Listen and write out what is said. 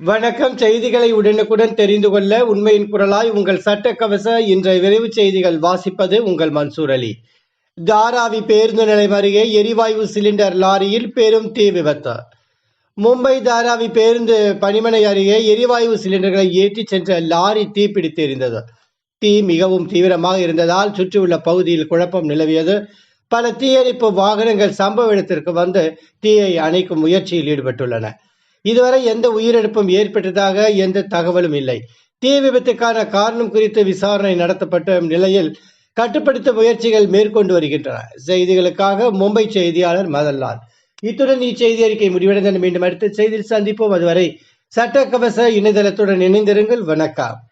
வணக்கம் செய்திகளை உடனுக்குடன் தெரிந்து கொள்ள உண்மையின் குரலாய் உங்கள் சட்டக்கவச இன்றைய விரைவு செய்திகள் வாசிப்பது உங்கள் மன்சூர் அலி. தாராவி பேருந்து நிலையம் அருகே எரிவாயு சிலிண்டர் லாரியில் பெரும் தீ விபத்து. மும்பை தாராவி பேருந்து பணிமனை அருகே எரிவாயு சிலிண்டர்களை ஏற்றிச் சென்ற லாரி தீப்பிடித்து எரிந்தது. தீ மிகவும் தீவிரமாக இருந்ததால் சுற்றியுள்ள பகுதியில் குழப்பம் நிலவியது. பல தீயணைப்பு வாகனங்கள் சம்பவ இடத்திற்கு வந்து தீயை அணைக்கும் முயற்சியில் ஈடுபட்டுள்ளன. இதுவரை எந்த உயிரிழப்பும் ஏற்பட்டதாக எந்த தகவலும் இல்லை. தீ விபத்துக்கான காரணம் குறித்து விசாரணை நடத்தப்பட்ட நிலையில் கட்டுப்படுத்த முயற்சிகள் மேற்கொண்டு வருகின்றன. செய்திகளுக்காக மும்பை செய்தியாளர் மதன்லால். இத்துடன் இச்செய்தி அறிக்கை முடிவடைந்தன மீண்டும் அடுத்த செய்தியில் சந்திப்போம். அதுவரை சட்டக்கவச இணையதளத்துடன் இணைந்திருங்கள். வணக்கம்.